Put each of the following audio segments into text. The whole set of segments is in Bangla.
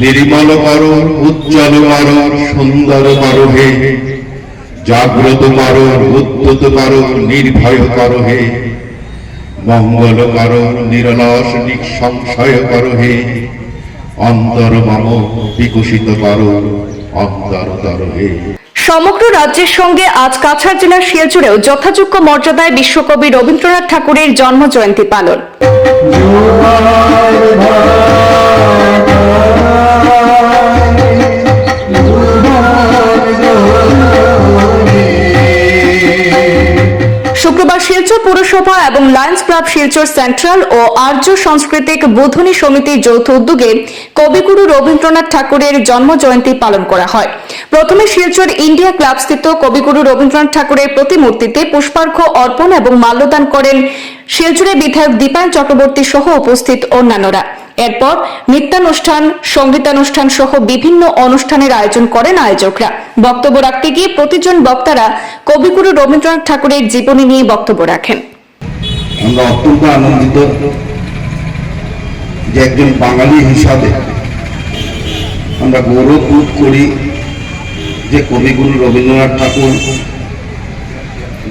নির্মল করো উজ্জ্বল করো সুন্দর করো হে জাগ্রত করো উদ্যত করো নির্ভয় করো হে মঙ্গল করো নিরলস নিঃসংশয় করো হে অন্তর মম বিকশিত করো অন্তর তর হে সমগ্র রাজ্যের সঙ্গে আজ কাছাড় জেলার শিলচরেও যথাযোগ্য মর্যাদায় বিশ্বকবি রবীন্দ্রনাথ ঠাকুরের জন্ম জয়ন্তী পালন শুক্রবার শিলচর পৌরসভা এবং লায়ন্স ক্লাব শিলচর সেন্ট্রাল ও আর্য সাংস্কৃতিক বোধনী সমিতির যৌথ উদ্যোগে কবিগুরু রবীন্দ্রনাথ ঠাকুরের জন্ম জয়ন্তী পালন করা হয়। প্রথমে শিলচর ইন্ডিয়া ক্লাব স্থিত কবিগুরু রবীন্দ্রনাথ ঠাকুরের প্রতিমূর্তিতে পুষ্পার্ঘ্য অর্পণ এবং মাল্যদান করেন শিলচরের বিধায়ক দীপায়ন চক্রবর্তী সহ উপস্থিত অন্যান্যরা। এরপর নৃত্যানুষ্ঠান সঙ্গীতানুষ্ঠান সহ বিভিন্ন অনুষ্ঠানের আয়োজন করেন আয়োজকরা। বক্তব্য রাখতে গিয়ে প্রতিজন বক্তারা কবিগুরু রবীন্দ্রনাথ ঠাকুরের জীবনী নিয়ে বক্তব্য রাখেন। আমরা অত্যন্ত আনন্দিত যে একজন বাঙালি হিসাবে আমরা গৌরব বোধ করি যে কবিগুরু রবীন্দ্রনাথ ঠাকুর,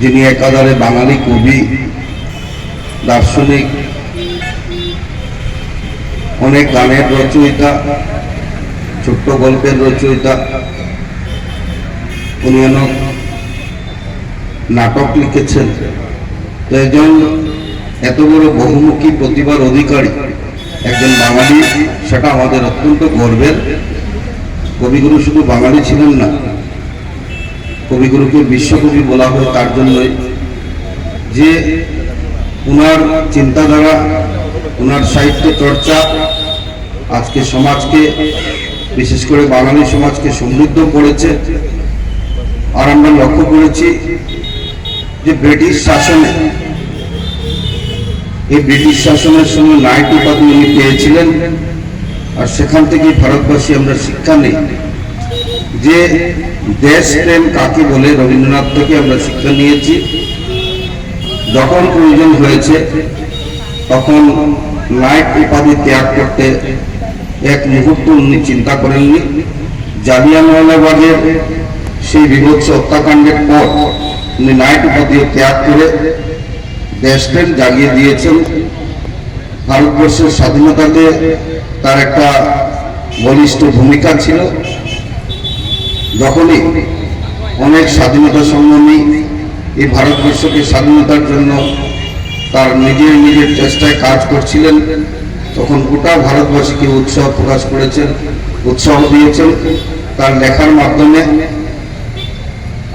যিনি একাধারে বাঙালি কবি দার্শনিক, অনেক গানের রচয়িতা, ছোট্ট গল্পের রচয়িতা, উনি অনেক নাটক লিখেছেন। তো একজন এত বড় বহুমুখী প্রতিভার অধিকারী, একজন বাঙালি, সেটা আমাদের অত্যন্ত গর্বের। কবিগুরু শুধু বাঙালি ছিলেন না, কবিগুরুকে বিশ্বকবি বলা হয় তার জন্যই। যে উনার চিন্তাধারা, উনার সাহিত্য চর্চা আজকে সমাজকে, বিশেষ করে বাঙালি সমাজকে সমৃদ্ধ করেছে। আর আমরা লক্ষ্য করেছি যে ব্রিটিশ শাসনে, এই ব্রিটিশ শাসনের সময় নাইট উপাধি উনি পেয়েছিলেন, আর সেখান থেকে ভারতবাসী আমরা শিক্ষা নেই। যে দেশ প্রেম কাকে বলে, রবীন্দ্রনাথ থেকে আমরা শিক্ষা নিয়েছি। যখন প্রয়োজন হয়েছে, তখন নাইট উপাধি ত্যাগ করতে এক মুহূর্ত উনি চিন্তা করেননি। জালিয়ানওয়ালাবাগের সেই বিভৎস হত্যাকাণ্ডের পর উনি নাইট উপাধিও ত্যাগ করে দেশপ্রেম জাগিয়ে দিয়েছেন। ভারতবর্ষের স্বাধীনতাতে তার একটা বলিষ্ঠ ভূমিকা ছিল। যখনই অনেক স্বাধীনতা সংগ্রামী এই ভারতবর্ষকে স্বাধীনতার জন্য তার নিজের নিজের চেষ্টায় কাজ করছিলেন, তখন গোটা ভারতবাসীকে উৎসাহ প্রকাশ করেছেন, উৎসাহ দিয়েছেন তার লেখার মাধ্যমে।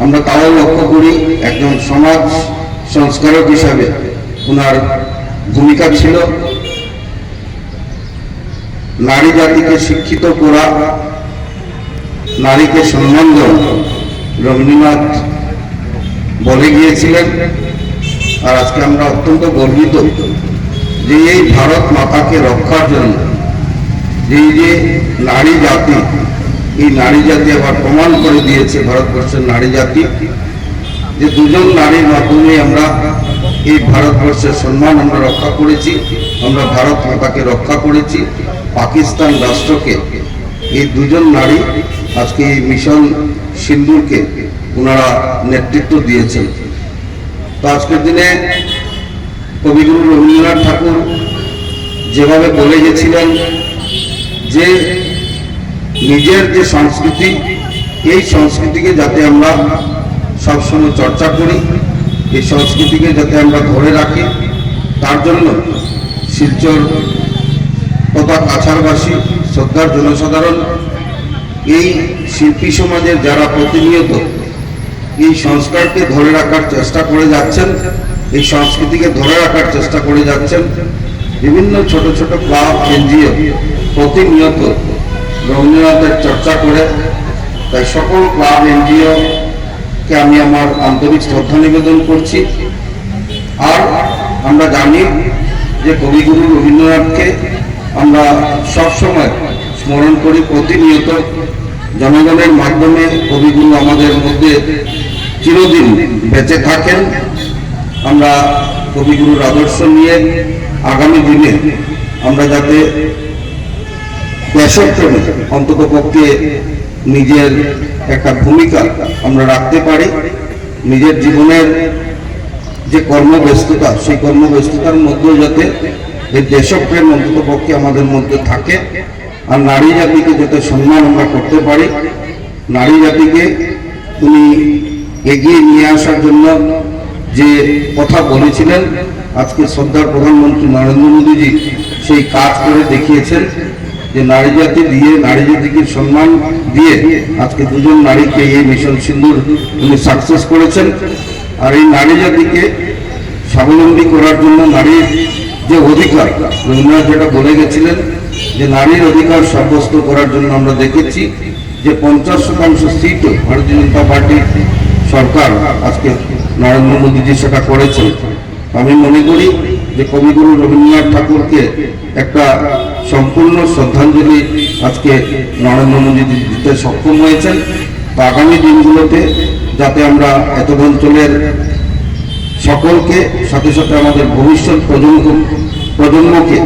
আমরা তাও লক্ষ্য করি একজন সমাজ সংস্কারক হিসাবে ওনার ভূমিকা ছিল নারী জাতিকে শিক্ষিত করা, নারীকে সম্মান দেওয়া। রবীন্দ্রনাথ বলে গিয়েছিলেন, আর আজকে আমরা অত্যন্ত গর্বিত যে এই ভারত মাতাকে রক্ষার জন্য যে যে নারী জাতি, এই নারী জাতি আবার প্রমাণ করে দিয়েছে ভারতবর্ষের নারী জাতি, যে দুজন নারীর মাধ্যমে আমরা এই ভারতবর্ষের সম্মান আমরা রক্ষা করেছি, আমরা ভারত মাতাকে রক্ষা করেছি, পাকিস্তান রাষ্ট্রকে, এই দুজন নারী আজকে এই মিশন সিন্দুরকে ওনারা নেতৃত্ব দিয়েছেন। তো আজকের দিনে কবিগুরু রবীন্দ্রনাথ ঠাকুর যেভাবে বলে গেছিলেন যে নিজের যে সংস্কৃতি, এই সংস্কৃতিকে যাতে আমরা সবসময় চর্চা করি, এই সংস্কৃতিকে যাতে আমরা ধরে রাখি, তার জন্য শিলচর তথা কাছাড়বাসী, শ্রদ্ধার জনসাধারণ, এই শিল্পী সমাজের যারা প্রতিনিয়ত এই সংস্কারকে ধরে রাখার চেষ্টা করে যাচ্ছেন, এই সংস্কৃতিকে ধরে রাখার চেষ্টা করে যাচ্ছেন বিভিন্ন ছোট ছোট ক্লাব, এনজিও প্রতিনিয়ত রবীন্দ্রনাথের চর্চা করে। তাই সকল ক্লাব, এনজিও কে আমি আমার আন্তরিক শ্রদ্ধা নিবেদন করছি। আর আমরা জানি যে কবিগুরু রবীন্দ্রনাথকে আমরা সবসময় স্মরণ করি প্রতিনিয়ত। জনগণের মাধ্যমে কবিগুরু আমাদের মধ্যে চিরদিন বেঁচে থাকেন। আমরা কবিগুরুর আদর্শ নিয়ে আগামী দিনে আমরা যাতে দেশপ্রেমে অন্তত পক্ষে নিজের একটা ভূমিকা আমরা রাখতে পারি, নিজের জীবনের যে কর্মব্যস্ততা, সেই কর্মব্যস্ততার মধ্যেও যাতে এই দেশপ্রেম অন্তত পক্ষে আমাদের মধ্যে থাকে। আর নারী জাতিকে যাতে সম্মান আমরা করতে পারি, নারী জাতিকে উনি এগিয়ে নিয়ে আসার জন্য যে কথা বলেছিলেন, আজকে শ্রদ্ধার প্রধানমন্ত্রী নরেন্দ্র মোদীজি সেই কাজ করে দেখিয়েছেন যে নারী জাতি দিয়ে, নারী জাতিকে সম্মান দিয়ে আজকে দুজন নারীকে এই মিশন সিন্ধুর উনি সাকসেস করেছেন। আর এই নারী জাতিকে স্বাবলম্বী করার জন্য নারীর যে অধিকার, রবীন্দ্রনাথ যেটা বলে গেছিলেন যে নারীর অধিকার সাব্যস্ত করার জন্য আমরা দেখেছি যে পঞ্চাশ শতাংশ সিটও ভারতীয় জনতা পার্টির সরকার আজকে নরেন্দ্র মোদীজি সেটা করেছে আমি মনে করি যে কবিগুরু রবীন্দ্রনাথ ঠাকুরকে একটা সম্পূর্ণ শ্রদ্ধাঞ্জলি আজকে নরেন্দ্র মোদী দিতে সক্ষম হয়েছেন। তো আগামী দিনগুলোতে যাতে আমরা এত অঞ্চলের সকলকে সাথে সাথে আমাদের ভবিষ্যৎ প্রজন্ম প্রজন্মকে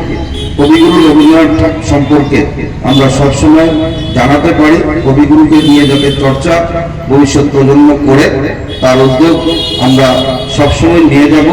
কবিগুরু রবীন্দ্রনাথ সম্পর্কে আমরা সবসময় জানাতে পারি, কবিগুরুকে নিয়ে যাতে চর্চা ভবিষ্যৎ প্রজন্ম করে, তার উদ্যোগ আমরা সবসময় নিয়ে যাব।